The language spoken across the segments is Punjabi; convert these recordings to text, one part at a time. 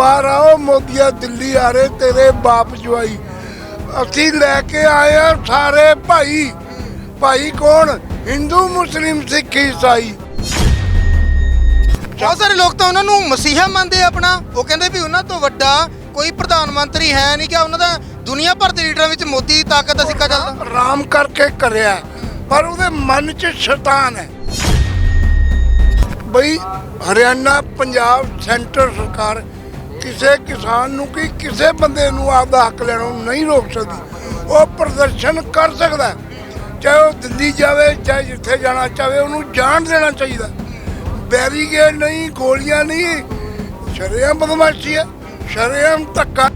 ਬਾਹਰ ਆਓ ਮੋਦੀਆ ਦਿੱਲੀ ਆ ਰਹੇ ਤੇਰੇ ਬਾਪ ਜਵਾਈ। ਅਸੀਂ ਲੈ ਕੇ ਆਏ ਆ ਸਾਰੇ ਭਾਈ। ਭਾਈ ਕੌਣ? ਹਿੰਦੂ ਮੁਸਲਿਮ ਸਿੱਖ ਈਸਾਈ। ਬਹੁਤ ਸਾਰੇ ਲੋਕ ਤਾਂ ਉਹਨਾਂ ਨੂੰ ਮਸੀਹਾ ਮੰਨਦੇ ਆ ਆਪਣਾ। ਉਹ ਕਹਿੰਦੇ ਵੀ ਉਹਨਾਂ ਤੋਂ ਵੱਡਾ ਕੋਈ ਪ੍ਰਧਾਨ ਮੰਤਰੀ ਹੈ ਨਹੀਂ ਕਿ ਉਹਨਾਂ ਦਾ ਦੁਨੀਆ ਭਰ ਦੇ ਲੀਡਰਾਂ ਵਿੱਚ ਮੋਦੀ ਦੀ ਤਾਕਤ ਦਾ ਸਿੱਕਾ ਚੱਲਦਾ। ਰਾਮ ਕਰਕੇ ਕਰਿਆ ਪਰ ਉਹਦੇ ਮਨ 'ਚ ਸ਼ੈਤਾਨ ਹੈ। ਬਈ ਹਰਿਆਣਾ ਪੰਜਾਬ ਸੈਂਟਰ ਸਰਕਾਰ ਕਿਸੇ ਕਿਸਾਨ ਨੂੰ ਕੀ, ਕਿਸੇ ਬੰਦੇ ਨੂੰ ਆਪਦਾ ਹੱਕ ਲੈਣੋਂ ਨਹੀਂ ਰੋਕ ਸਕਦੀ। ਉਹ ਪ੍ਰਦਰਸ਼ਨ ਕਰ ਸਕਦਾ ਚਾਹੇ ਉਹ ਦਿੱਲੀ ਜਾਵੇ, ਚਾਹੇ ਜਿੱਥੇ ਜਾਣਾ ਚਾਹੇ, ਉਹਨੂੰ ਜਾਣ ਦੇਣਾ ਚਾਹੀਦਾ ਬੈਰੀਗੇਡ ਨਹੀਂ, ਗੋਲੀਆਂ ਨਹੀਂ, ਸ਼ਰੇਆਮ ਬਦਮਾਸ਼ੀ ਹੈ, ਸ਼ਰੇਆਮ ਧੱਕਾ।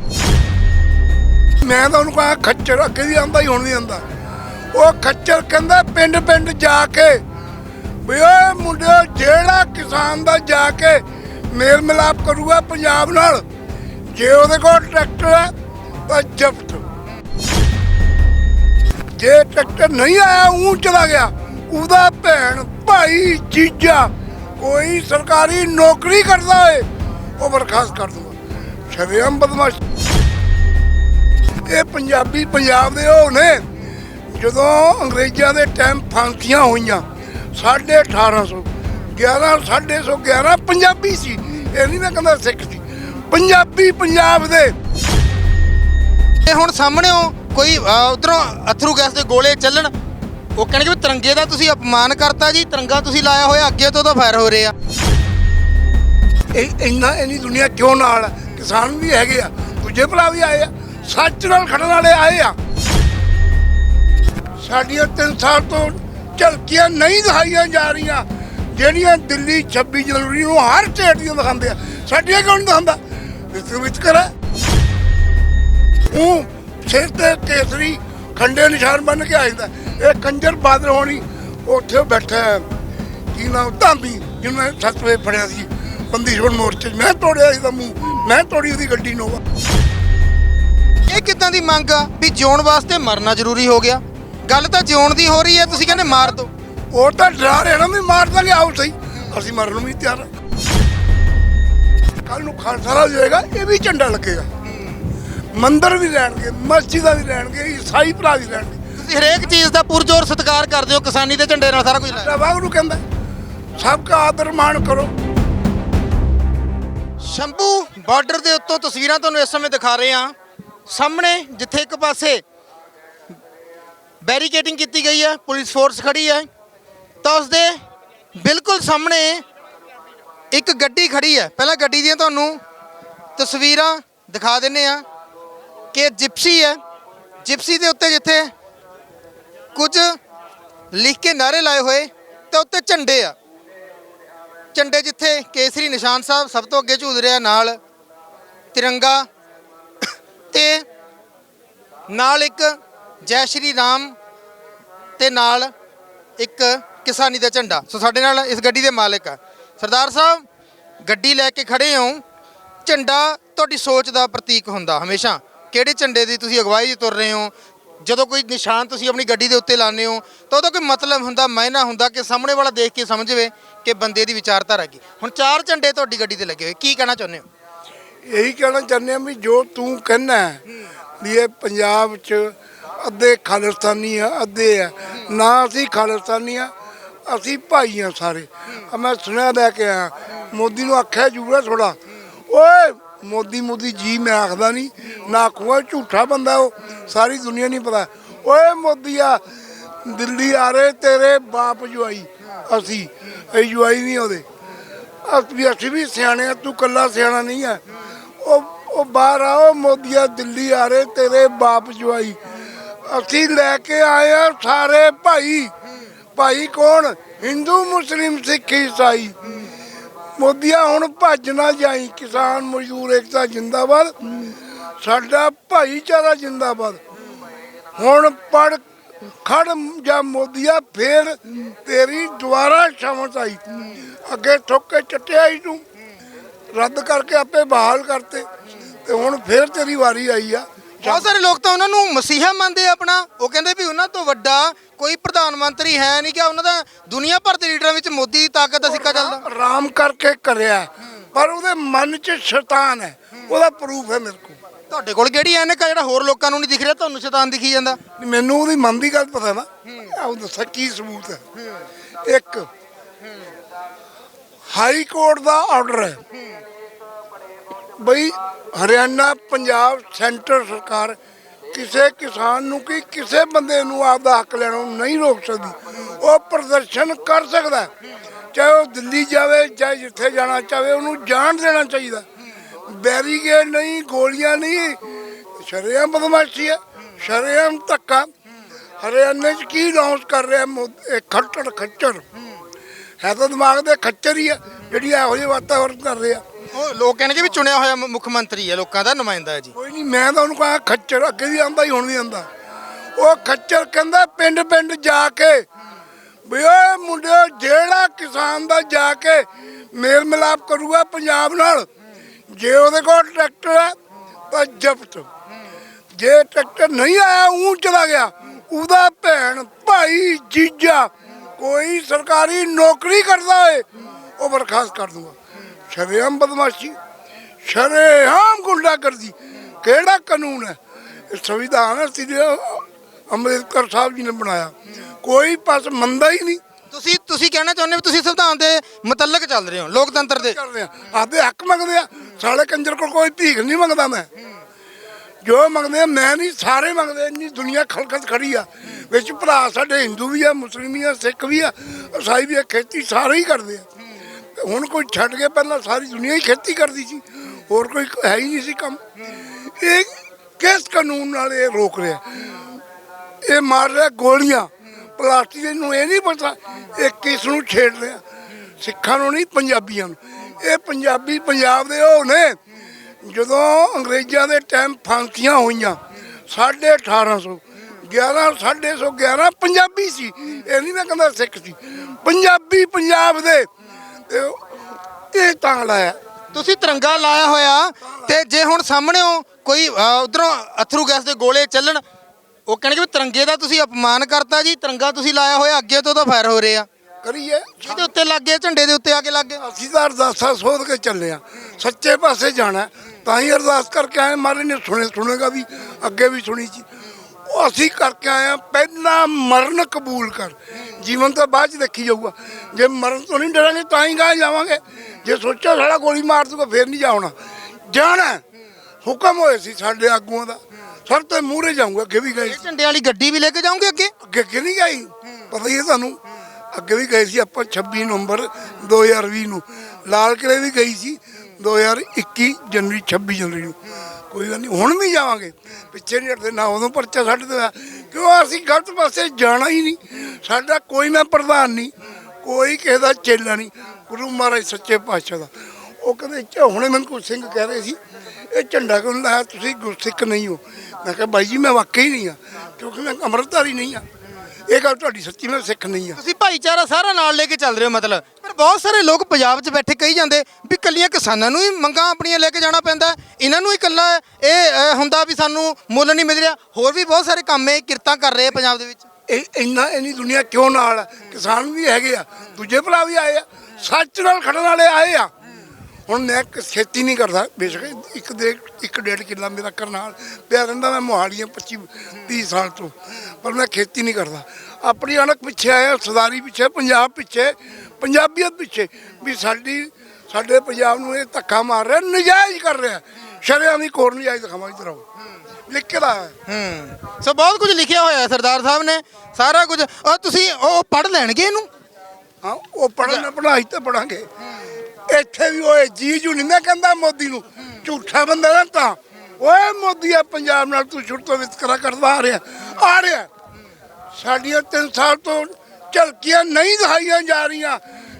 ਮੈਂ ਤਾਂ ਉਹਨੂੰ ਕਹਾਂ, ਖੱਚਰ ਅੱਗੇ ਵੀ ਆਂਦਾ ਹੀ ਹੁਣ ਵੀ ਆਂਦਾ ਉਹ ਖੱਚਰ ਕਹਿੰਦਾ ਪਿੰਡ ਪਿੰਡ ਜਾ ਕੇ, ਵੀ ਓਏ ਮੁੰਡਿਓ, ਜਿਹੜਾ ਕਿਸਾਨ ਦਾ ਜਾ ਕੇ ਮੇਲ ਮਿਲਾਪ ਕਰੂਗਾ ਪੰਜਾਬ ਨਾਲ। ਜੇ ਉਹਦੇ ਕੋਲ ਟਰੈਕਟਰ ਹੈ, ਤਾਂ ਜ਼ਬਤ। ਜੇ ਟਰੈਕਟਰ ਨਹੀਂ ਆਇਆ ਉਹ ਚਲਾ ਗਿਆ। ਉਹਦਾ ਭੈਣ, ਭਾਈ, ਜੀਜਾ, ਕੋਈ ਸਰਕਾਰੀ ਨੌਕਰੀ ਕਰਦਾ ਏ, ਉਹ ਬਰਖਾਸਤ ਕਰ ਦੂਗਾ। ਸ਼ਰੇਆਮ ਬਦਮਾਸ਼। ਇਹ ਪੰਜਾਬੀ ਪੰਜਾਬ ਦੇ ਉਹ ਨੇ, ਜਦੋਂ ਅੰਗਰੇਜ਼ਾਂ ਦੇ ਟਾਈਮ ਫਾਂਸੀਆਂ ਹੋਈਆਂ 1850 11 11 ਪੰਜਾਬੀ ਸੀ। ਇਹ ਨਹੀਂ ਮੈਂ ਕਹਿੰਦਾ ਸਿੱਖ ਸੀ। ਪੰਜਾਬੀ ਪੰਜਾਬ ਦੇ। ਤੇ ਹੁਣ ਸਾਹਮਣੇੋਂ ਕੋਈ ਉਧਰੋਂ ਅਥਰੂ ਗੈਸ ਦੇ ਗੋਲੇ ਚੱਲਣ ਉਹ ਕਹਿਣਗੇ ਵੀ ਤਿਰੰਗੇ ਦਾ ਤੁਸੀਂ ਅਪਮਾਨ ਕਰਤਾ ਜੀ ਤਿਰੰਗਾ ਤੁਸੀਂ ਲਾਇਆ ਹੋਇਆ ਅੱਗੇ ਤੋਂ ਤਾਂ ਫਾਇਰ ਹੋ ਰਹੇ ਆ। ਇਹ ਇੰਨਾ ਇੰਨੀ ਦੁਨੀਆ ਕਿਉਂ ਨਾਲ? ਕਿਸਾਨ ਵੀ ਹੈਗੇ ਆ ਦੂਜੇ ਭਰਾ ਵੀ ਆਏ ਆ ਸੱਚ ਨਾਲ ਖੜਨ ਵਾਲੇ ਆਏ ਆ। ਸਾਡੀਆਂ 3 ਸਾਲ ਤੋਂ ਝਲਕੀਆਂ ਨਹੀਂ ਦਿਖਾਈਆਂ ਜਾ ਰਹੀਆਂ। ਜਿਹੜੀਆਂ ਦਿੱਲੀ 26 ਜਨਵਰੀ ਨੂੰ ਹਰ ਸਟੇਟ ਦੀਆਂ ਦਿਖਾਉਂਦੇ ਆ, ਸਾਡੀਆਂ ਕਿਉਂ ਨਹੀਂ ਦਿਖਾਉਂਦਾ? ਇਸ ਵਿੱਚ ਕਰਾ। ਉਹ ਸਿਰ ਤੇ ਕੇਸਰੀ ਖੰਡੇ ਨਿਸ਼ਾਨ ਬਣ ਕੇ ਆ ਜਾਂਦਾ। ਇਹ ਕੰਜਰ ਬਾਦਰ ਹੋਣੀ ਉੱਥੇ ਬੈਠਾ ਕੀ ਨਾਮ? ਧਾਂਦੀ ਜਿਹਨੂੰ ਮੈਂ ਸੱਤ ਵੇ ਫੜਿਆ ਸੀ। ਬੰਦੀ ਛੋੜ ਮੋਰਚੇ ਮੈਂ ਤੋੜਿਆ ਸੀ ਮੂੰਹ। ਮੈਂ ਤੋੜੀ ਉਹਦੀ ਗੱਡੀ ਨੋਵਾ ਇਹ ਕਿੱਦਾਂ ਦੀ ਮੰਗ ਆ ਵੀ ਜਿਉਣ ਵਾਸਤੇ ਮਰਨਾ ਜ਼ਰੂਰੀ ਹੋ ਗਿਆ? ਗੱਲ ਤਾਂ ਜਿਉਣ ਦੀ ਹੋ ਰਹੀ ਹੈ, ਤੁਸੀਂ ਕਹਿੰਦੇ ਮਾਰ ਦੋ। ਉਹ ਤਾਂ ਡਰਾ ਰਿਹਾ ਨਾ ਵੀ ਮਾਰਦਾ ਲਿਆਓ ਸਹੀ। ਅਸੀਂ ਮਰਨ ਨੂੰ ਵੀ ਤਿਆਰ ਕੱਲ ਨੂੰ ਖਾਲਸਾ ਰਾਜ ਹੋਏਗਾ ਇਹ ਵੀ ਝੰਡਾ ਲੱਗੇਗਾ। ਮੰਦਰ ਵੀ ਲੈਣਗੇ ਮਸਜਿਦਾਂ ਵੀ ਲੈਣਗੇ ਈਸਾਈ ਭਰਾ ਵੀ ਲੈਣਗੇ ਤੁਸੀਂ ਹਰੇਕ ਚੀਜ਼ ਦਾ ਪੁਰਜੋਰ ਸਤਿਕਾਰ ਕਰਦੇ ਹੋ ਕਿਸਾਨੀ ਦੇ ਝੰਡੇ ਨਾਲ ਸਾਰਾ ਕੁਝ ਲਾਇਆ ਰਵਾਗ ਨੂੰ ਕਹਿੰਦਾ ਸਭ ਦਾ ਆਦਰ ਮਾਣ ਕਰੋ। ਸ਼ੰਭੂ ਬਾਰਡਰ ਦੇ ਉੱਤੋਂ ਤਸਵੀਰਾਂ ਤੁਹਾਨੂੰ ਇਸ ਸਮੇਂ ਦਿਖਾ ਰਹੇ ਹਾਂ। ਸਾਹਮਣੇ ਜਿੱਥੇ ਇੱਕ ਪਾਸੇ ਬੈਰੀਕੇਡਿੰਗ ਕੀਤੀ ਗਈ ਹੈ ਪੁਲਿਸ ਫੋਰਸ ਖੜੀ ਹੈ। ਤਾਂ ਉਸ ਦੇ ਬਿਲਕੁਲ ਸਾਹਮਣੇ ਇੱਕ ਗੱਡੀ ਖੜੀ ਹੈ। ਪਹਿਲਾਂ ਗੱਡੀ ਦੀਆਂ ਤੁਹਾਨੂੰ ਤਸਵੀਰਾਂ ਦਿਖਾ ਦਿੰਨੇ ਆ ਕਿ ਜਿਪਸੀ ਹੈ। ਜਿਪਸੀ ਦੇ ਉੱਤੇ ਜਿੱਥੇ ਕੁਝ ਲਿਖ ਕੇ ਨਾਰੇ ਲਾਏ ਹੋਏ, ਤੇ ਉੱਤੇ ਝੰਡੇ ਆ। ਝੰਡੇ ਜਿੱਥੇ ਕੇਸਰੀ ਨਿਸ਼ਾਨ ਸਾਹਿਬ ਸਭ ਤੋਂ ਅੱਗੇ ਝੂਲ ਰਿਹਾ ਨਾਲ ਤਿਰੰਗਾ ਤੇ ਨਾਲ ਇੱਕ ਜੈ ਸ਼੍ਰੀ ਰਾਮ ਤੇ ਨਾਲ ਇੱਕ ਕਿਸਾਨੀ ਦਾ ਝੰਡਾ। ਸੋ ਸਾਡੇ ਨਾਲ ਇਸ ਗੱਡੀ ਦੇ ਮਾਲਕ ਆ। ਸਰਦਾਰ ਸਾਹਿਬ, ਗੱਡੀ ਲੈ ਕੇ ਖੜੇ ਹੋ, ਝੰਡਾ ਤੁਹਾਡੀ ਸੋਚ ਦਾ ਪ੍ਰਤੀਕ ਹੁੰਦਾ ਹਮੇਸ਼ਾ। ਕਿਹੜੇ ਝੰਡੇ ਦੀ ਤੁਸੀਂ ਅਗਵਾਈ ਤੁਰ ਰਹੇ ਹੋ? ਜਦੋਂ ਕੋਈ ਨਿਸ਼ਾਨ ਤੁਸੀਂ ਆਪਣੀ ਗੱਡੀ ਦੇ ਉੱਤੇ ਲਾਉਂਦੇ ਹੋ, ਤਾਂ ਉਹਦਾ ਕੋਈ ਮਤਲਬ ਹੁੰਦਾ, ਮਾਇਨਾ ਹੁੰਦਾ ਕਿ ਸਾਹਮਣੇ ਵਾਲਾ ਦੇਖ ਕੇ ਸਮਝਵੇ ਕਿ ਬੰਦੇ ਦੀ ਵਿਚਾਰਧਾਰਾ ਕੀ। ਹੁਣ ਚਾਰ ਝੰਡੇ ਤੁਹਾਡੀ ਗੱਡੀ ਤੇ ਲੱਗੇ ਹੋਏ, ਕੀ ਕਹਿਣਾ ਚਾਹੁੰਦੇ ਹੋ? ਇਹੀ ਕਹਿਣਾ ਚਾਹੁੰਦੇ ਆ ਵੀ ਜੋ ਤੂੰ ਕਹਿੰਦਾ ਵੀ ਇਹ ਪੰਜਾਬ 'ਚ ਅੱਧੇ ਖਾਲਿਸਤਾਨੀ ਆ, ਅੱਧੇ ਆ। ਨਾ ਅਸੀਂ ਖਾਲਿਸਤਾਨੀ ਆ ਅਸੀਂ ਭਾਈ ਆ ਸਾਰੇ। ਆ ਮੈਂ ਸੁਣਿਆ ਲੈ ਕੇ ਆਇਆ ਮੋਦੀ ਨੂੰ ਆਖਿਆ ਜੂਰਾ ਥੋੜਾ ਓਏ, ਮੋਦੀ ਮੋਦੀ ਜੀ, ਮੈਂ ਆਖਦਾ ਨਹੀਂ ਨਾ ਆਖੂਗਾ ਝੂਠਾ ਬੰਦਾ ਉਹ, ਸਾਰੀ ਦੁਨੀਆ ਨਹੀਂ ਪਤਾ। ਓਏ ਮੋਦੀਆ ਦਿੱਲੀ ਆ ਰਹੇ ਤੇਰੇ ਬਾਪ ਜਵਾਈ ਅਸੀਂ ਇਹ ਜਵਾਈ ਨਹੀਂ ਉਹਦੇ। ਅਸੀਂ ਅਸੀਂ ਵੀ ਸਿਆਣੇ ਆ, ਤੂੰ ਕੱਲਾ ਸਿਆਣਾ ਨਹੀਂ ਆ। ਉਹ ਉਹ ਬਾਹਰ ਆਓ ਮੋਦੀਆ ਦਿੱਲੀ ਆ ਰਹੇ ਤੇਰੇ ਬਾਪ ਜਵਾਈ ਅਸੀਂ ਲੈ ਕੇ ਆਏ ਆ ਸਾਰੇ ਭਾਈ। ਭਾਈ ਕੌਣ? ਹਿੰਦੂ, ਮੁਸਲਿਮ, ਸਿੱਖ, ਈਸਾਈ। ਮੋਦੀਆ ਹੁਣ ਭੱਜ ਨਾ ਜਾਈ। ਕਿਸਾਨ, ਮਜ਼ਦੂਰ, ਏਕਤਾ, ਜਿੰਦਾਬਾਦ। ਸਾਡਾ ਭਾਈਚਾਰਾ ਜਿੰਦਾਬਾਦ। ਹੁਣ ਪੜ ਖੜ ਜਾ ਮੋਦੀਆ, ਫੇਰ ਤੇਰੀ ਦੁਬਾਰਾ ਸ਼ਮਤ ਆਈ। ਅੱਗੇ ਠੋਕੇ ਚਟਿਆ ਹੀ ਤੂੰ। ਰੱਦ ਕਰਕੇ ਆਪੇ ਬਹਾਲ ਕਰਤੇ। ਤੇ ਹੁਣ ਫੇਰ ਤੇਰੀ ਵਾਰੀ ਆਈ ਆ। ਬਹੁਤ ਸਾਰੇ ਲੋਕ ਤਾਂ ਉਹਨਾਂ ਨੂੰ ਮਸੀਹਾ ਮੰਨਦੇ ਆ ਆਪਣਾ। ਉਹ ਕਹਿੰਦੇ ਵੀ ਉਹਨਾਂ ਤੋਂ ਵੱਡਾ ਕੋਈ ਪ੍ਰਧਾਨ ਮੰਤਰੀ ਹੈ ਨਹੀਂ ਕਿ ਉਹਨਾਂ ਦਾ ਦੁਨੀਆ ਭਰ ਦੇ ਲੀਡਰਾਂ ਵਿੱਚ ਮੋਦੀ ਦੀ ਤਾਕਤ ਦਾ ਸਿੱਕਾ ਚੱਲਦਾ। ਰਾਮ ਕਰਕੇ ਕਰਿਆ। ਪਰ ਉਹਦੇ ਮਨ 'ਚ ਸ਼ੈਤਾਨ ਹੈ। ਉਹਦਾ ਪ੍ਰੂਫ ਹੈ ਮੇਰੇ ਕੋਲ। ਤੁਹਾਡੇ ਕੋਲ ਕਿਹੜੀ ਐਨਕ ਆ ਜਿਹੜਾ ਹੋਰ ਲੋਕਾਂ ਨੂੰ ਨਹੀਂ ਦਿਖ ਰਿਹਾ ਤੁਹਾਨੂੰ ਸ਼ੈਤਾਨ ਦਿਖੀ ਜਾਂਦਾ? ਮੈਨੂੰ ਉਹਦੀ ਮਨ ਦੀ ਗੱਲ ਪਤਾ ਨਾ। ਆਉਂ ਦੱਸਾਂ ਕੀ ਸਬੂਤ ਹੈ। ਇੱਕ ਹਾਈ ਕੋਰਟ ਦਾ ਆਰਡਰ ਹੈ। ਬਈ ਹਰਿਆਣਾ ਪੰਜਾਬ ਸੈਂਟਰ ਸਰਕਾਰ ਕਿਸੇ ਕਿਸਾਨ ਨੂੰ ਕੀ ਕਿਸੇ ਬੰਦੇ ਨੂੰ ਆਪਦਾ ਹੱਕ ਲੈਣੋਂ ਨਹੀਂ ਰੋਕ ਸਕਦੀ। ਉਹ ਪ੍ਰਦਰਸ਼ਨ ਕਰ ਸਕਦਾ ਚਾਹੇ ਉਹ ਦਿੱਲੀ ਜਾਵੇ, ਚਾਹੇ ਜਿੱਥੇ ਜਾਣਾ ਚਾਹੇ ਉਹਨੂੰ ਜਾਣ ਦੇਣਾ ਚਾਹੀਦਾ। ਬੈਰੀਗੇਡ ਨਹੀਂ, ਗੋਲੀਆਂ ਨਹੀਂ, ਸ਼ਰੇਆਮ ਬਦਮਾਸ਼ੀ ਹੈ, ਸ਼ਰੇਆਮ ਧੱਕਾ। ਹਰਿਆਣੇ 'ਚ ਕੀ ਅਨਾਉਂਸ ਕਰ ਰਿਹਾ ਮੋਦ- ਇਹ ਖੱਟੜ ਖੱਚਰ ਹੈ ਤਾਂ ਦਿਮਾਗ ਦੇ ਖੱਚਰ ਹੀ ਆ ਜਿਹੜੀ ਇਹੋ ਜਿਹੇ ਵਾਤਾਵਰਨ ਕਰ ਰਿਹਾ। ਉਹ ਲੋਕ ਕਹਿਣਗੇ ਵੀ ਚੁਣਿਆ ਹੋਇਆ ਮ- ਮੁੱਖ ਮੰਤਰੀ ਹੈ, ਲੋਕਾਂ ਦਾ ਨੁਮਾਇੰਦਾ ਹੈ ਜੀ। ਕੋਈ ਨਹੀਂ, ਮੈਂ ਤਾਂ ਉਹਨੂੰ ਕਹਾਂ ਖੱਚਰ, ਅੱਗੇ ਵੀ ਆਂਦਾ ਹੀ ਹੁਣ ਵੀ ਆਂਦਾ। ਉਹ ਖੱਚਰ ਕਹਿੰਦਾ ਪਿੰਡ ਪਿੰਡ ਜਾ ਕੇ, ਵੀ ਓਏ ਮੁੰਡਿਓ, ਜਿਹੜਾ ਕਿਸਾਨ ਦਾ ਜਾ ਕੇ ਮੇਲ ਮਿਲਾਪ ਕਰੂਗਾ ਪੰਜਾਬ ਨਾਲ, ਜੇ ਉਹਦੇ ਕੋਲ ਟਰੈਕਟਰ ਹੈ, ਤਾਂ ਜ਼ਬਤ। ਜੇ ਟਰੈਕਟਰ ਨਹੀਂ ਆਇਆ ਉਹ ਚਲਾ ਗਿਆ, ਉਹਦਾ ਭੈਣ, ਭਾਈ, ਜੀਜਾ, ਕੋਈ ਸਰਕਾਰੀ ਨੌਕਰੀ ਕਰਦਾ ਹੋਏ, ਉਹ ਬਰਖਾਸਤ ਕਰ ਦੂਗਾ। ਸ਼ਰੇਆਮ ਬਦਮਾਸ਼ੀ ਸ਼ਰੇਆਮ ਗੁੰਡਾਗਰਦੀ। ਕਿਹੜਾ ਕਾਨੂੰਨ ਹੈ? ਇਹ ਸੰਵਿਧਾਨ ਹੈ ਸ੍ਰੀ ਅੰਬੇਦਕਰ ਸਾਹਿਬ ਜੀ ਨੇ ਬਣਾਇਆ। ਕੋਈ ਪਾਸ ਮੰਨਦਾ ਹੀ ਨਹੀਂ। ਤੁਸੀਂ ਤੁਸੀਂ ਕਹਿਣਾ ਚਾਹੁੰਦੇ ਵੀ ਤੁਸੀਂ ਸੰਵਿਧਾਨ ਦੇ ਮੁਤਲਕ ਚੱਲ ਰਹੇ ਹੋ ਲੋਕਤੰਤਰ ਦੇ? ਕਰਦੇ ਆ ਆਪਦੇ ਹੱਕ ਮੰਗਦੇ ਆ। ਸਾਲੇ ਕੰਜਰ ਕੋਲ ਕੋਈ ਭੀਖ ਨਹੀਂ ਮੰਗਦਾ ਮੈਂ। ਜੋ ਮੰਗਦੇ ਆ ਮੈਂ ਨਹੀਂ ਸਾਰੇ ਮੰਗਦੇ ਇੰਨੀ ਦੁਨੀਆ ਖਲਕਤ ਖੜੀ ਆ। ਵਿੱਚ ਭਰਾ ਸਾਡੇ ਹਿੰਦੂ ਵੀ ਆ ਮੁਸਲਿਮ ਵੀ ਆ ਸਿੱਖ ਵੀ ਆ ਈਸਾਈ ਵੀ ਆ ਖੇਤੀ ਸਾਰੇ ਹੀ ਕਰਦੇ ਆ। ਹੁਣ ਕੋਈ ਛੱਡ ਕੇ ਪਹਿਲਾਂ ਸਾਰੀ ਦੁਨੀਆ ਹੀ ਖੇਤੀ ਕਰਦੀ ਸੀ। ਹੋਰ ਕੋਈ ਹੈ ਹੀ ਨਹੀਂ ਸੀ ਕੰਮ। ਇਹ ਕਿਸ ਕਾਨੂੰਨ ਨਾਲ ਇਹ ਰੋਕ ਰਿਹਾ? ਇਹ ਮਾਰ ਰਿਹਾ ਗੋਲੀਆਂ। ਪਲਾਸਟਿਕ ਨੂੰ ਇਹ ਨਹੀਂ ਪਤਾ ਇਹ ਕਿਸ ਨੂੰ ਛੇੜ ਰਿਹਾ। ਸਿੱਖਾਂ ਨੂੰ ਨਹੀਂ, ਪੰਜਾਬੀਆਂ ਨੂੰ। ਇਹ ਪੰਜਾਬੀ ਪੰਜਾਬ ਦੇ ਉਹ ਨੇ, ਜਦੋਂ ਅੰਗਰੇਜ਼ਾਂ ਦੇ ਟਾਈਮ ਫਾਂਸੀਆਂ ਹੋਈਆਂ 1850 11 11 ਪੰਜਾਬੀ ਸੀ। ਇਹ ਨਹੀਂ ਮੈਂ ਕਹਿੰਦਾ ਸਿੱਖ ਸੀ। ਪੰਜਾਬੀ ਪੰਜਾਬ ਦੇ ਤੇ ਇਹ ਤਾਂ ਲਾਇਆ। ਤੁਸੀਂ ਤਿਰੰਗਾ ਲਾਇਆ ਹੋਇਆ ਤੇ ਜੇ ਹੁਣ ਸਾਹਮਣੇੋਂ ਕੋਈ ਉਧਰੋਂ ਅਥਰੂ ਗੈਸ ਦੇ ਗੋਲੇ ਚੱਲਣ ਉਹ ਕਹਿਣਗੇ ਵੀ ਤਿਰੰਗੇ ਦਾ ਤੁਸੀਂ ਅਪਮਾਨ ਕਰਤਾ ਜੀ ਤਿਰੰਗਾ ਤੁਸੀਂ ਲਾਇਆ ਹੋਇਆ ਅੱਗੇ ਤੋਂ ਤਾਂ ਫਾਇਰ ਹੋ ਰਹੇ ਆ। ਕਰੀਏ। ਜਿਹਦੇ ਉੱਤੇ ਲੱਗ ਗਏ ਝੰਡੇ ਦੇ ਉੱਤੇ ਆ ਕੇ ਲੱਗ ਗਏ। ਅਸੀਂ ਤਾਂ ਅਰਦਾਸਾਂ ਸੋਧ ਕੇ ਚੱਲੇ ਆ। ਸੱਚੇ ਪਾਸੇ ਜਾਣਾ ਤਾਂ ਹੀ ਅਰਦਾਸ ਕਰਕੇ ਆਏ ਮਾਰੇ ਨੇ ਸੁਣੇ ਸੁਣੇਗਾ ਵੀ ਅੱਗੇ ਵੀ ਸੁਣੀ ਸੀ। ਉਹ ਅਸੀਂ ਕਰਕੇ ਆਏ ਆ ਪਹਿਲਾਂ ਮਰਨ ਕਬੂਲ ਕਰ। ਜੀਵਨ ਤਾਂ ਬਾਅਦ ਚ ਦੇਖੀ ਜਾਊਗਾ। ਜੇ ਮਰਨ ਤੋਂ ਨਹੀਂ ਡਰਾਂਗੇ ਤਾਂ ਹੀ ਗਾਂ ਜਾਵਾਂਗੇ। ਜੇ ਸੋਚੋ ਸਾਡਾ ਗੋਲੀ ਮਾਰ ਦੂਗਾ ਫੇਰ ਨਹੀਂ ਜਾਣਾ। ਜਾਣਾ। ਹੁਕਮ ਹੋਏ ਸੀ ਸਾਡੇ ਆਗੂਆਂ ਦਾ। ਸਰ ਤੇ ਮੂਹਰੇ ਜਾਊਂਗਾ ਅੱਗੇ ਵੀ ਗਏ ਇਹ ਝੰਡੇ ਵਾਲੀ ਗੱਡੀ ਵੀ ਲੈ ਕੇ ਜਾਓਗੇ ਅੱਗੇ? ਅੱਗੇ ਅੱਗੇ ਨਹੀਂ ਗਈ ਪਤਾ ਹੀ ਹੈ ਤੁਹਾਨੂੰ। ਅੱਗੇ ਵੀ ਗਏ ਸੀ ਆਪਾਂ 26 ਨਵੰਬਰ 2020 ਨੂੰ। ਲਾਲ ਕਿਲੇ ਵੀ ਗਈ ਸੀ। 2021 ਜਨਵਰੀ 26 ਜਨਵਰੀ ਨੂੰ। ਕੋਈ ਗੱਲ ਨਹੀਂ, ਹੁਣ ਵੀ ਜਾਵਾਂਗੇ। ਪਿੱਛੇ ਨਹੀਂ ਹਟਦੇ, ਨਾ ਉਦੋਂ ਪਰਚਾ ਛੱਡ ਦਿੱਤਾ ਕਿਉਂ? ਅਸੀਂ ਗਲਤ ਪਾਸੇ ਜਾਣਾ ਹੀ ਨਹੀਂ। ਸਾਡਾ ਕੋਈ ਮੈਂ ਪ੍ਰਧਾਨ ਨਹੀਂ, ਕੋਈ ਕਿਸੇ ਦਾ ਚੇਲਾ ਨਹੀਂ। ਗੁਰੂ ਮਹਾਰਾਜ ਸੱਚੇ ਪਾਤਸ਼ਾਹ ਦਾ। ਉਹ ਕਹਿੰਦੇ ਝ- ਹੁਣੇ ਮੈਨੂੰ ਕੋਈ ਸਿੰਘ ਕਹਿ ਰਹੇ ਸੀ। ਇਹ ਝੰਡਾ ਕਿਉਂ ਨੀ ਲਾਇਆ? ਤੁਸੀਂ ਗੁਰਸਿੱਖ ਨਹੀਂ ਹੋ। ਮੈਂ ਕਿਹਾ, ਬਾਈ ਜੀ, ਮੈਂ ਵਾਕਈ ਨਹੀਂ ਆ ਕਿਉਂਕਿ ਮੈਂ ਅੰਮ੍ਰਿਤਧਾਰੀ ਨਹੀਂ ਆ ਇਹ ਗੱਲ ਤੁਹਾਡੀ ਸੱਚੀ ਮੈਂ ਸਿੱਖ ਨਹੀਂ ਆ ਤੁਸੀਂ ਭਾਈਚਾਰਾ ਸਾਰਾ ਨਾਲ ਲੈ ਕੇ ਚੱਲ ਰਹੇ ਹੋ ਮਤਲਬ। ਪਰ ਬਹੁਤ ਸਾਰੇ ਲੋਕ ਪੰਜਾਬ 'ਚ ਬੈਠੇ ਕਹੀ ਜਾਂਦੇ ਵੀ ਕੱਲੀਆਂ ਕਿਸਾਨਾਂ ਨੂੰ ਹੀ ਮੰਗਾਂ ਆਪਣੀਆਂ ਲੈ ਕੇ ਜਾਣਾ ਪੈਂਦਾ। ਹੈ। ਇਹਨਾਂ ਨੂੰ ਹੀ ਇਕੱਲਾ ਇਹ ਅ, ਹੁੰਦਾ ਵੀ ਸਾਨੂੰ ਮੁੱਲ ਨਹੀਂ ਮਿਲ ਰਿਹਾ। ਹੋਰ ਵੀ ਬਹੁਤ ਸਾਰੇ ਕੰਮ ਇਹ ਕਿਰਤਾਂ ਕਰ ਰਹੇ ਆ ਪੰਜਾਬ ਦੇ ਵਿੱਚ। ਇਹ ਇੰਨਾ ਇੰਨੀ ਦੁਨੀਆ ਕਿਉਂ ਨਾਲ ਆ? ਕਿਸਾਨ ਵੀ ਹੈਗੇ ਆ ਦੂਜੇ ਭਰਾ ਵੀ ਆਏ ਆ ਸੱਚ ਨਾਲ ਖੜਨ ਵਾਲੇ ਆਏ ਆ। ਹੁਣ ਮੈਂ ਕ- ਖੇਤੀ ਨਹੀਂ ਕਰਦਾ ਬੇਸ਼ੱਕ ਇੱਕ ਦੇ ਇੱਕ ਡੇਢ ਕਿੱਲਾ ਮੇਰਾ ਕਰਨਾਲ ਪਿਆ ਰਹਿੰਦਾ ਮੈਂ ਮੋਹਾਲੀਆਂ 25 30 ਸਾਲ ਤੋਂ। ਪਰ ਮੈਂ ਖੇਤੀ ਨਹੀਂ ਕਰਦਾ। ਆਪਣੀ ਅਣਖ ਪਿੱਛੇ ਆਇਆ ਸਰਦਾਰੀ ਪਿੱਛੇ ਪੰਜਾਬ ਪਿੱਛੇ ਪੰਜਾਬੀਅਤ ਪਿੱਛੇ ਵੀ ਸਾਡੀ ਸਾਡੇ ਪੰਜਾਬ ਨੂੰ ਇਹ ਧੱਕਾ ਮਾਰ ਰਿਹਾ ਨਜਾਇਜ਼ ਕਰ ਰਿਹਾ। ਸ਼ਰਿਆਂ ਦੀ ਕੋਰ ਨਜਾਇਜ਼ ਦਿਖਾਵਾਂ ਇਧਰ ਆਓ। ਲਿਖ ਕੇ ਹੂੰ। ਸੋ ਬਹੁਤ ਕੁਝ ਲਿਖਿਆ ਹੋਇਆ ਹੈ ਸਰਦਾਰ ਸਾਹਿਬ ਨੇ। ਸਾਰਾ ਕੁਝ ਉਹ ਤੁਸੀਂ ਉਹ ਪੜ੍ਹ ਲੈਣਗੇ ਇਹਨੂੰ? ਹਾਂ ਉਹ ਪੜਨ ਪੜਾਈ ਤੇ ਪੜਾਂਗੇ ਇੱਥੇ ਵੀ ਓਏ ਜੀਜੂ ਨਹੀਂ ਮੈਂ ਕਹਿੰਦਾ ਮੋਦੀ ਨੂੰ ਝੂਠਾ ਬੰਦਾ ਨਾ ਤਾਂ। ਓਏ ਮੋਦੀ ਆ ਪੰਜਾਬ ਨਾਲ ਤੂੰ ਛੁੱਟ ਤੋਂ ਵਿਤਕਰਾ ਕਰਦਾ ਆ ਰਿਹਾ ਆ ਰਿਹਾ। ਸਾਡੀਆਂ 3 ਸਾਲ ਤੋਂ ਝਲਕੀਆਂ ਨਹੀਂ ਦਿਖਾਈਆਂ ਜਾ ਰਹੀਆਂ।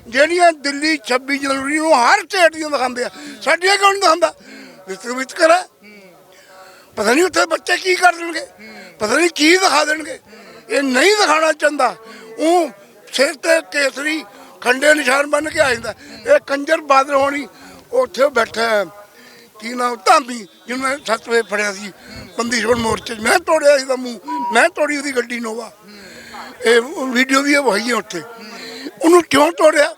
ਜਿਹੜੀਆਂ ਦਿੱਲੀ 26 ਜਨਵਰੀ ਨੂੰ ਹਰ ਸਟੇਟ ਦੀਆਂ ਦਿਖਾਉਂਦੇ ਆ, ਸਾਡੀਆਂ ਕਿਉਂ ਨਹੀਂ ਦਿਖਾਉਂਦਾ? ਵਿਤਕਰਾ ਵਿਤਕਰਾ ਪਤਾ ਨਹੀਂ ਉੱਥੇ ਬੱਚੇ ਕੀ ਕਰ ਦੇਣਗੇ। ਪਤਾ ਨਹੀਂ ਕੀ ਦਿਖਾ ਦੇਣਗੇ। ਇਹ ਨਹੀਂ ਦਿਖਾਣਾ ਚਾਹੁੰਦਾ। ਉਹ ਸਿਰ ਤੇ ਕੇਸਰੀ ਖੰਡੇ ਨਿਸ਼ਾਨ ਬਣ ਕੇ ਆ ਜਾਂਦਾ। ਇਹ ਕੰਜਰ ਬਾਦਲ ਹੋਣੀ ਉੱਥੇ ਬੈਠਾ ਕੀ ਨਾਮ ਧਾਮੀ ਜਿਹਨੂੰ ਮੈਂ ਸੱਤ ਵਜੇ ਫੜਿਆ ਸੀ ਬੰਦੀ ਛੋੜ ਮੋਰਚੇ 'ਚ ਮੈਂ ਤੋੜਿਆ ਸੀ ਦਾ ਮੂੰਹ ਮੈਂ ਤੋੜੀ ਉਹਦੀ ਗੱਡੀ ਨੋਵਾ। ਇਹ ਵੀਡੀਓ ਵੀ ਹੈ ਵਹੀ ਹੈ ਉੱਥੇ। ਉਹਨੂੰ ਕਿਉਂ ਤੋੜਿਆ?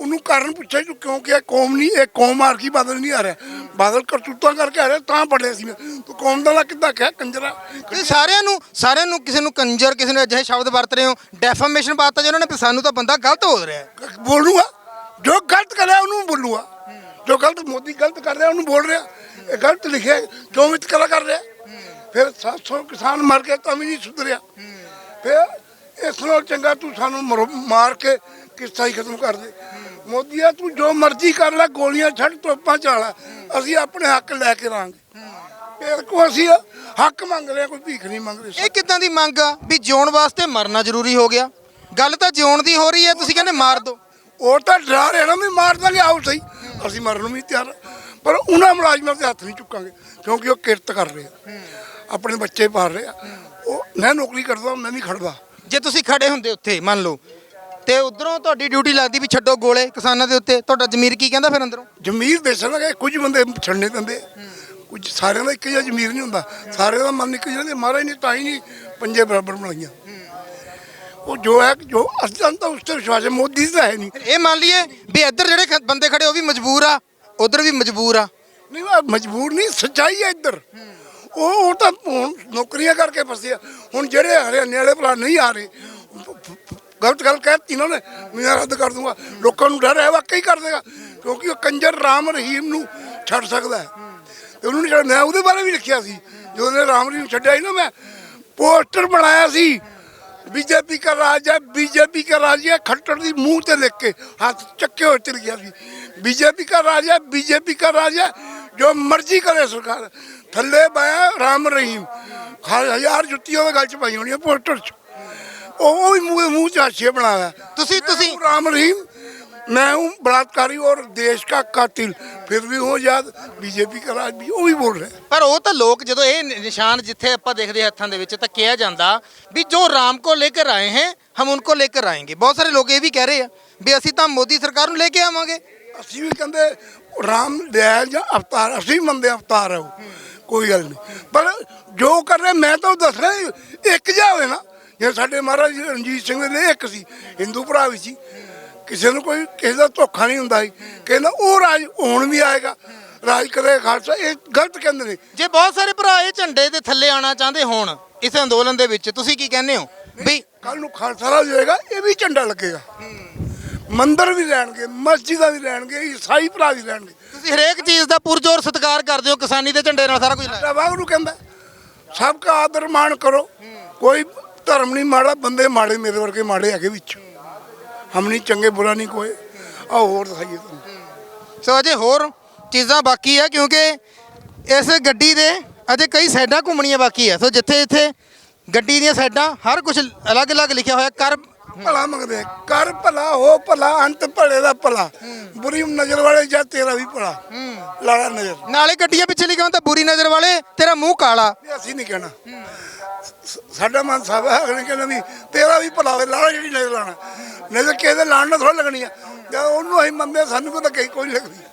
ਉਹਨੂੰ ਕਾਰਨ ਪੁੱਛਿਆ ਤੂੰ ਕਿਉਂ ਕਿਹਾ ਕੌਮ ਨਹੀਂ ਇਹ ਕੌਮ ਮਾਰ ਕੀ ਬਾਦਲ ਨਹੀਂ ਆ ਰਿਹਾ ਬਾਦਲ ਕਰਤੂਤਾਂ ਕਰਕੇ ਆ ਰਿਹਾ ਤਾਂ ਪੜਿਆ ਸੀ ਮੈਂ। ਤੂੰ ਕੌਮ ਦਾ ਨਾਂ ਕਿੱਦਾਂ ਕਿਹਾ ਕੰਜਰਾ? ਤੇ ਸਾਰਿਆਂ ਨੂੰ ਸਾਰਿਆਂ ਨੂੰ ਕਿਸੇ ਨੂੰ ਕੰਜਰ ਕਿਸੇ ਨੂੰ ਅਜਿਹੇ ਸ਼ਬਦ ਵਰਤ ਰਹੇ ਹੋ ਡੈਫਾਮੇਸ਼ਨ ਪਾਤਾ ਜੀ ਉਹਨਾਂ ਨੇ ਵੀ ਸਾਨੂੰ ਤਾਂ ਬੰਦਾ ਗਲਤ ਹੋ ਰਿਹਾ ਹੈ। ਬੋਲੂਗਾ। ਜੋ ਗਲਤ ਕਰਿਆ ਉਹਨੂੰ ਬੋਲੂਗਾ। ਜੋ ਗਲਤ ਮੋਦੀ ਗਲਤ ਕਰ ਰਿਹਾ ਉਹਨੂੰ ਬੋਲ ਰਿਹਾ। ਇਹ ਗਲਤ ਲਿਖਿਆ ਕਿਉਂ ਵਿਤਕਰਾ ਕਰ ਰਿਹਾ? ਫਿਰ 700 ਕਿਸਾਨ ਮਰ ਗਏ ਤਾਂ ਵੀ ਨਹੀਂ ਸੁਧਰਿਆ। ਫਿਰ ਇਸ ਨਾਲੋਂ ਚੰਗਾ ਤੂੰ ਸਾਨੂੰ ਮਰੋ- ਕੇ ਕਿੱਸਾ ਹੀ ਖਤਮ ਕਰ ਦੇ। ਮੋਦੀਆ ਤੂੰ ਜੋ ਮਰਜ਼ੀ ਕਰ ਲੈ ਗੋਲੀਆਂ ਛੱਡ ਤੋਪਾਂ ਚਾਲਾ ਅਸੀਂ ਆਪਣੇ ਹੱਕ ਲੈ ਕੇ ਰਾਂਗੇ। ਫਿਰ ਕੋ ਅਸੀਂ ਹੱਕ ਮੰਗ ਰਹੇ ਕੋਈ ਭੀਖ ਨਹੀਂ ਮੰਗ ਰਹੇ ਇਹ ਕਿੱਦਾਂ ਦੀ ਮੰਗ ਆ? ਵੀ ਜਿਉਣ ਵਾਸਤੇ ਮਰਨਾ ਜ਼ਰੂਰੀ ਹੋ ਗਿਆ। ਗੱਲ ਤਾਂ ਜਿਉਣ ਦੀ ਹੋ ਰਹੀ ਹੈ ਤੁਸੀਂ ਕਹਿੰਦੇ ਮਾਰ ਦਿਓ ਉਹ ਤਾਂ ਡਰਾ ਰਹੇ ਨਾ ਵੀ ਮਾਰ ਦਾਂਗੇ ਆਓ ਸਹੀ। ਅਸੀਂ ਮਰਨ ਨੂੰ ਵੀ ਤਿਆਰ ਹਾਂ। ਪਰ ਉਹਨਾਂ ਮੁਲਾਜ਼ਮਾਂ ਤੇ ਹੱਥ ਨਹੀਂ ਚੁੱਕਾਂਗੇ ਕਿਉਂਕਿ ਉਹ ਕਿਰਤ ਕਰ ਰਹੇ ਆ। ਆਪਣੇ ਬੱਚੇ ਪਾਲ ਰਹੇ ਆ। ਉਹ ਮੈਂ ਨੌਕਰੀ ਕਰਦਾ ਮੈਂ ਵੀ ਖੜਦਾ। ਜੇ ਤੁਸੀਂ ਖੜੇ ਹੁੰਦੇ ਉੱਥੇ ਮੰਨ ਲਓ ਤੇ ਉਧਰੋਂ ਤੁਹਾਡੀ ਡਿਊਟੀ ਲੱਗਦੀ ਵੀ ਛੱਡੋ ਗੋਲੇ ਕਿਸਾਨਾਂ ਦੇ ਉੱਤੇ। ਤੁਹਾਡਾ ਜ਼ਮੀਰ ਕੀ ਕਹਿੰਦਾ ਫਿਰ ਅੰਦਰੋਂ? ਜ਼ਮੀਰ ਦੇਸਣਗੇ ਕੁਝ ਬੰਦੇ ਛੱਡਣੇ ਪੈਂਦੇ। ਆ। ਕੁਝ ਸਾਰਿਆਂ ਦਾ ਇੱਕ ਜਿਹਾ ਜ਼ਮੀਰ ਨਹੀਂ ਹੁੰਦਾ। ਸਾਰਿਆਂ ਦਾ ਮਨ ਇੱਕ ਜਿਹਾ ਨਹੀਂ ਮਹਾਰਾਜ ਨੇ ਤਾਂ ਹੀ ਨਹੀਂ ਪੰਜੇ ਬਰਾਬਰ ਬਣਾਈਆਂ। ਉਹ ਜੋ ਹੈ ਜੋ ਅਸਲ ਤਾਂ ਉਸ ਤੇ ਵਿਸ਼ਵਾਸ ਹੈ ਮੋਦੀ ਦਾ ਹੈ ਨਹੀਂ। ਇਹ ਮੰਨ ਲਈਏ ਵੀ ਇੱਧਰ ਜਿਹੜੇ ਖ- ਬੰਦੇ ਖੜੇ ਉਹ ਵੀ ਮਜਬੂਰ ਆ ਉਧਰ ਵੀ ਮਜਬੂਰ ਆ। ਨਹੀਂ ਉਹ ਮਜਬੂਰ ਨਹੀਂ ਸੱਚਾਈ ਹੈ ਇੱਧਰ। ਉਹ ਉਹ ਤਾਂ ਹੁਣ ਨੌਕਰੀਆਂ ਕਰਕੇ ਫਸੇ ਆ। ਹੁਣ ਜਿਹੜੇ ਹਰਿਆਣੇ ਵਾਲੇ ਭਰਾ ਨਹੀਂ ਆ ਰਹੇ ਗਲਤ ਗੱਲ ਕਹਿਤੀ ਇਹਨਾਂ ਨੇ ਮੈਂ ਰੱਦ ਕਰ ਦੂੰਗਾ। ਲੋਕਾਂ ਨੂੰ ਡਰ ਹੈ ਵਾਕਈ ਕਰ ਦੇਗਾ ਕਿਉਂਕਿ ਉਹ ਕੰਜਰ ਰਾਮ ਰਹੀਮ ਨੂੰ ਛੱਡ ਸਕਦਾ ਹੈ। ਤੇ ਉਹਨੂੰ ਨਹੀਂ ਛੱਡ ਮੈਂ ਉਹਦੇ ਬਾਰੇ ਵੀ ਲਿਖਿਆ ਸੀ ਜਦੋਂ ਉਹਨੇ ਰਾਮ ਰਹੀਮ ਛੱਡਿਆ ਸੀ ਨਾ ਮੈਂ ਪੋਸਟਰ ਬਣਾਇਆ ਸੀ। ਬੀਜੇਪੀ ਕਾ ਰਾਜ ਹੈ ਬੀਜੇਪੀ ਕਾ ਰਾਜ ਹੈ ਖੱਟੜ ਦੀ ਮੂੰਹ ਤੇ ਲਿਖ ਕੇ ਹੱਥ ਚੱਕੇ ਹੋਏ ਚਲ ਗਿਆ ਸੀ। ਬੀਜੇਪੀ ਕਾ ਰਾਜ ਹੈ ਬੀਜੇਪੀ ਕਾ ਰਾਜ ਹੈ ਜੋ ਮਰਜ਼ੀ ਕਰੇ ਸਰਕਾਰ। ਥੱਲੇ ਬਾਇਆ ਰਾਮ ਰਹੀਮ। ਹਜ਼ਾਰ ਜੁੱਤੀਆਂ ਦੇ ਗੱਲ ਚ ਪਾਈ ਹੋਣੀਆਂ ਪੋਸਟਰ ਚ। ਉਹ ਵੀ ਮੂੰਹ ਮੂੰਹ ਚਾਸ਼ੇ ਬਣਾਇਆ। ਤੁਸੀਂ ਤੁਸੀਂ ਰਾਮ ਰਹੀਮ मैं हूँ बलात्कारी और देश का कातिल ਫਿਰ ਵੀ ਹੋ ਯਾਦ ਬੀਜੇਪੀ ਦਾ ਰਾਜ ਵੀ ਉਹ ਵੀ ਬੋਲ ਰਿਹਾ। ਪਰ ਉਹ ਤਾਂ ਲੋਕ ਜਦੋਂ ਇਹ ਨਿਸ਼ਾਨ ਜਿੱਥੇ ਆਪਾਂ ਦੇਖਦੇ ਹੱਥਾਂ ਦੇ ਵਿੱਚ ਤਾਂ ਕਿਹਾ ਜਾਂਦਾ ਵੀ ਜੋ ਰਾਮ ਕੋ ਲੈ ਕੇ ਆਏ ਹੈ ਹਮ ਉਨਕੋ ਲੈ ਕੇ ਆਏਗੇ। ਬਹੁਤ ਸਾਰੇ ਲੋਕ ਇਹ ਵੀ ਕਹਿ ਰਹੇ ਆ ਵੀ ਅਸੀਂ ਤਾਂ ਮੋਦੀ ਸਰਕਾਰ ਨੂੰ ਲੈ ਕੇ ਆਵਾਂਗੇ। ਅਸੀਂ ਵੀ ਕਹਿੰਦੇ ਰਾਮ ਲਿਆ ਜਾਂ ਅਵਤਾਰ ਅਸੀਂ ਮੰਨਦੇ ਅਵਤਾਰ ਹੈ ਉਹ। ਕੋਈ ਗੱਲ ਨਹੀਂ। ਪਰ ਜੋ ਕਰ ਰਹੇ ਮੈਂ ਤਾਂ ਦੱਸ ਰਿਹਾ ਇੱਕ ਜਾ ਹੋਵੇ ਨਾ। ਜੇ ਸਾਡੇ ਮਹਾਰਾਜ ਰਣਜੀਤ ਸਿੰਘ ਦੇ ਇੱਕ ਸੀ ਹਿੰਦੂ ਭਰਾ ਵੀ ਸੀ ਕਿਸੇ ਨੂੰ ਕੋਈ ਕਿਸੇ ਦਾ ਧੋਖਾ ਨਹੀਂ ਹੁੰਦਾ ਸੀ। ਕਹਿੰਦਾ ਉਹ ਰਾਜ ਹੁਣ ਵੀ ਆਏਗਾ। ਰਾਜ ਕਰੇ ਖਾਲਸਾ ਇਹ ਗਲਤ ਕਹਿੰਦੇ ਨੇ। ਜੇ ਬਹੁਤ ਸਾਰੇ ਭਰਾ ਇਹ ਝੰਡੇ ਦੇ ਥੱਲੇ ਆਉਣਾ ਚਾਹੁੰਦੇ ਹੋਣ ਇਸ ਅੰਦੋਲਨ ਦੇ ਵਿੱਚ ਤੁਸੀਂ ਕੀ ਕਹਿੰਦੇ ਹੋ? ਵੀ ਕੱਲ ਨੂੰ ਖਾਲਸਾ ਰਾਜ ਹੋਏਗਾ ਇਹ ਵੀ ਝੰਡਾ ਲੱਗੇਗਾ। ਮੰਦਰ ਵੀ ਲੈਣਗੇ ਮਸਜਿਦਾਂ ਵੀ ਲੈਣਗੇ ਈਸਾਈ ਭਰਾ ਵੀ ਲੈਣਗੇ ਤੁਸੀਂ ਹਰੇਕ ਚੀਜ਼ ਦਾ ਪੁਰਜੋਰ ਸਤਿਕਾਰ ਕਰਦੇ ਹੋ ਕਿਸਾਨੀ ਦੇ ਝੰਡੇ ਨਾਲ ਸਾਰਾ ਕੁਝ ਲੈ ਵਾਹਿਗੁਰੂ ਕਹਿੰਦਾ ਸਭ ਦਾ ਆਦਰ ਮਾਣ ਕਰੋ। ਕੋਈ ਧਰਮ ਨਹੀਂ ਮਾੜਾ ਬੰਦੇ ਮਾੜੇ ਮੇਰੇ ਵਰਗੇ ਮਾੜੇ ਹੈਗੇ ਵਿੱਚ। ਹਮ ਨਹੀਂ ਚੰਗੇ ਬੁਰਾ ਨਹੀਂ ਕੋਈ। ਆ ਹੋਰ ਦਿਖਾਈਏ ਤੁਹਾਨੂੰ। ਸੋ ਅਜੇ ਹੋਰ ਚੀਜ਼ਾਂ ਬਾਕੀ ਆ ਕਿਉਂਕਿ ਇਸ ਗੱਡੀ ਦੇ ਅਜੇ ਕਈ ਸਾਈਡਾਂ ਘੁੰਮਣੀਆਂ ਬਾਕੀ ਆ। ਸੋ ਜਿੱਥੇ ਜਿੱਥੇ ਗੱਡੀ ਦੀਆਂ ਸਾਈਡਾਂ ਹਰ ਕੁਝ ਅਲੱਗ-ਅਲੱਗ ਲਿਖਿਆ ਹੋਇਆ ਕਰ ਭਲਾ ਮੰਗਦੇ ਆ। ਕਰ ਭਲਾ ਹੋ ਭਲਾ ਅੰਤ ਭਲੇ ਦਾ ਭਲਾ। ਬੁਰੀ ਨਜ਼ਰ ਵਾਲੇ ਜਾਂ ਤੇਰਾ ਵੀ ਭਲਾ। ਲਾਲਾ ਨਜ਼ਰ। ਨਾਲੇ ਗੱਡੀਆਂ ਪਿੱਛੇ ਲਿਖਿਆ ਹੁੰਦਾ ਬੁਰੀ ਨਜ਼ਰ ਵਾਲੇ ਤੇਰਾ ਮੂੰਹ ਕਾਲਾ। ਇਹ ਅਸੀਂ ਨਹੀਂ ਕਹਿਣਾ। ਸ- ਸਾਡਾ ਮਨ ਸਾਹਿਬ ਹੈ ਅਗਲੇ ਕਹਿੰਦਾ ਵੀ ਤੇਰਾ ਵੀ ਭਲਾ ਹੋਵੇ ਲਾਲਾ ਜਿਹੜੀ ਨਜ਼ਰ ਲਾਣਾ ਨਜ਼ਰ ਕਿਸੇ ਦੇ ਲਾਣ ਨਾਲ ਥੋੜਾ ਲੱਗਣੀ ਆ। ਜਦ ਉਹਨੂੰ ਅਸੀਂ ਮੰਨਦੇ ਸਾਨੂੰ ਕੋਈ ਤਾਂ ਕਈ ਕੋਈ ਨਹੀਂ ਲੱਗਦੀ।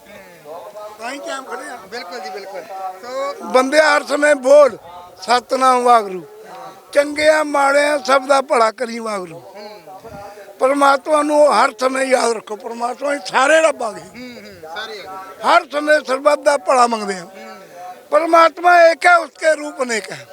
ਤਾਂ ਹੀ ਕਾਇਮ ਖੜੇ ਆ। ਬਿਲਕੁਲ ਜੀ ਬਿਲਕੁਲ। ਸੋ ਬੰਦੇ ਹਰ ਸਮੇਂ ਬੋਲ ਸਤਨਾਮ ਵਾਗਰੂ ਚੰਗਿਆ ਮਾੜਿਆ ਸਭ ਦਾ ਭਲਾ ਕਰੀ ਵਾਗਰੂ ਪਰਮਾਤਮਾ ਨੂੰ ਹਰ ਸਮੇਂ ਯਾਦ ਰੱਖੋ। ਪਰਮਾਤਮਾ ਹੀ ਸਾਰੇ ਰੱਬ ਆ ਗਏ। ਹਰ ਸਮੇਂ ਸਰਬੱਤ ਦਾ ਭਲਾ ਮੰਗਦੇ ਆ। ਪਰਮਾਤਮਾ ਇੱਕ ਹੈ ਉਸਕੇ ਰੂਪ ਅਨੇਕ ਹੈ।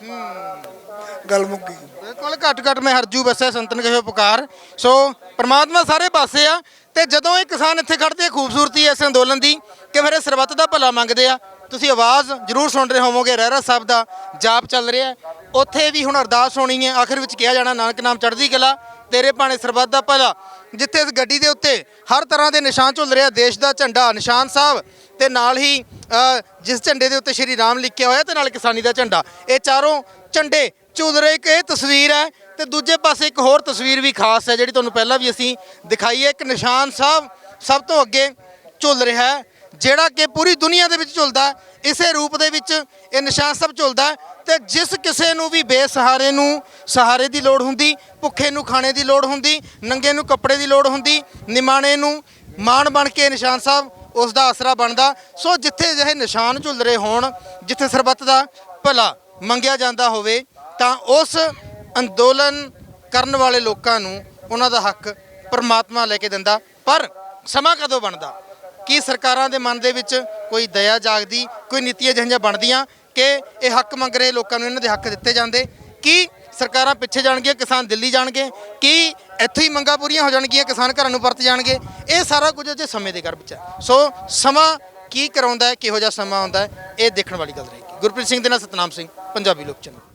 ਗੱਲ ਮੁੱਕ। ਗਈ ਬਿਲਕੁਲ, ਘੱਟ ਘੱਟ ਮੈਂ ਹਰਜੂ ਬਸੈ ਸੰਤਨ ਕਹੇ ਪੁਕਾਰ। ਸੋ, ਪ੍ਰਮਾਤਮਾ ਸਾਰੇ ਪਾਸੇ ਆ ਤੇ ਜਦੋਂ ਇਹ ਕਿਸਾਨ ਇੱਥੇ ਖੜਦੇ ਆ, ਖੂਬਸੂਰਤੀ ਹੈ ਇਸ ਅੰਦੋਲਨ ਦੀ ਕਿ ਫਿਰ ਇਹ ਸਰਬੱਤ ਦਾ ਭਲਾ ਮੰਗਦੇ ਆ। ਤੁਸੀਂ ਆਵਾਜ਼ ਜ਼ਰੂਰ ਸੁਣ ਰਹੇ ਹੋਵੋਗੇ, ਰਹਿਰਾ ਸਾਹਿਬ ਦਾ ਜਾਪ ਚੱਲ ਰਿਹਾ ਉੱਥੇ ਵੀ ਹੁਣ ਅਰਦਾਸ ਹੋਣੀ ਹੈ, ਆਖਿਰ ਵਿੱਚ ਕਿਹਾ ਜਾਣਾ, ਨਾਨਕ ਨਾਮ ਚੜ੍ਹਦੀ ਕਲਾ, ਤੇਰੇ ਭਾਣੇ ਸਰਬੱਤ ਦਾ ਭਲਾ। ਜਿੱਥੇ ਇਸ ਗੱਡੀ ਦੇ ਉੱਤੇ ਹਰ ਤਰ੍ਹਾਂ ਦੇ ਨਿਸ਼ਾਨ ਝੁੱਲ ਰਿਹਾ, ਦੇਸ਼ ਦਾ ਝੰਡਾ, ਨਿਸ਼ਾਨ ਸਾਹਿਬ ਤੇ ਨਾਲ ਹੀ ਜਿਸ ਝੰਡੇ ਦੇ ਉੱਤੇ ਸ਼੍ਰੀ ਰਾਮ ਲਿਖਿਆ ਹੋਇਆ ਤੇ ਨਾਲ ਕਿਸਾਨੀ ਦਾ ਝੰਡਾ। ਇਹ ਚਾਰੋਂ ਝੰਡੇ ਝੁੱਲ ਰਹੇ ਇੱਕ ਇਹ ਤਸਵੀਰ ਹੈ ਤੇ ਦੂਜੇ ਪਾਸੇ ਇੱਕ ਹੋਰ ਤਸਵੀਰ ਵੀ ਖਾਸ ਹੈ ਜਿਹੜੀ ਤੁਹਾਨੂੰ ਪਹਿਲਾਂ ਵੀ ਅਸੀਂ ਦਿਖਾਈ ਹੈ। ਇੱਕ ਨਿਸ਼ਾਨ ਸਾਹਿਬ ਸਭ ਤੋਂ ਅੱਗੇ ਝੁੱਲ ਰਿਹਾ ਹੈ, ਜਿਹੜਾ ਕਿ ਪੂਰੀ ਦੁਨੀਆ ਦੇ ਵਿੱਚ ਝੁੱਲਦਾ ਇਸੇ ਰੂਪ ਦੇ ਵਿੱਚ ਇਹ ਨਿਸ਼ਾਨ ਸਾਹਿਬ ਝੁੱਲਦਾ ਹੈ ਤੇ ਜਿਸ ਕਿਸੇ ਨੂੰ ਵੀ ਬੇਸਹਾਰੇ ਨੂੰ ਸਹਾਰੇ ਦੀ ਲੋੜ ਹੁੰਦੀ, ਭੁੱਖੇ ਨੂੰ ਖਾਣੇ ਦੀ ਲੋੜ ਹੁੰਦੀ, ਨੰਗੇ ਨੂੰ ਕੱਪੜੇ ਦੀ ਲੋੜ ਹੁੰਦੀ, ਨਿਮਾਣੇ ਨੂੰ ਮਾਣ ਬਣ ਕੇ ਨਿਸ਼ਾਨ ਸਾਹਿਬ ਉਸ ਦਾ ਆਸਰਾ ਬਣਦਾ। ਸੋ ਜਿੱਥੇ ਜਿਹੇ ਨਿਸ਼ਾਨ ਝੁੱਲ ਰਹੇ ਹੋਣ, ਜਿੱਥੇ ਸਰਬੱਤ ਦਾ ਭਲਾ ਮੰਗਿਆ ਜਾਂਦਾ ਹੋਵੇ ਤਾਂ ਉਸ ਅੰਦੋਲਨ ਕਰਨ ਵਾਲੇ ਲੋਕਾਂ ਨੂੰ ਉਹਨਾਂ ਦਾ ਹੱਕ ਪਰਮਾਤਮਾ ਲੈ ਕੇ ਦਿੰਦਾ। ਪਰ ਸਮਾਂ ਕਦੋਂ ਬਣਦਾ? ਕੀ ਸਰਕਾਰਾਂ ਦੇ ਮਨ ਦੇ ਵਿੱਚ ਕੋਈ ਦਇਆ ਜਾਗਦੀ, ਕੋਈ ਨੀਤੀਆਂ ਜਿਹੀਆਂ ਬਣਦੀਆਂ ਕਿ ਇਹ ਹੱਕ ਮੰਗ ਰਹੇ ਲੋਕਾਂ ਨੂੰ ਇਹਨਾਂ ਦੇ ਹੱਕ ਦਿੱਤੇ ਜਾਂਦੇ? ਕੀ ਸਰਕਾਰਾਂ ਪਿੱਛੇ ਜਾਣਗੀਆਂ, ਕਿਸਾਨ ਦਿੱਲੀ ਜਾਣਗੇ? ਕੀ ਇੱਥੇ ਹੀ ਮੰਗਾਂ ਪੂਰੀਆਂ ਹੋ ਜਾਣਗੀਆਂ, ਕਿਸਾਨ ਘਰਾਂ ਨੂੰ ਪਰਤ ਜਾਣਗੇ? ਇਹ ਸਾਰਾ ਕੁਝ ਅਜੇ ਸਮੇਂ ਦੇ ਗਰਭ 'ਚ ਹੈ। ਸੋ ਸਮਾਂ ਕੀ ਕਰਾਉਂਦਾ ਹੈ, ਕਿਹੋ ਜਿਹਾ ਸਮਾਂ ਆਉਂਦਾ ਹੈ, ਇਹ ਦੇਖਣ ਵਾਲੀ ਗੱਲ ਰਹੇਗੀ। ਗੁਰਪ੍ਰੀਤ ਸਿੰਘ ਦੇ ਨਾਲ ਸਤਨਾਮ ਸਿੰਘ, ਪੰਜਾਬੀ ਲੋਕ ਚੈਨਲ।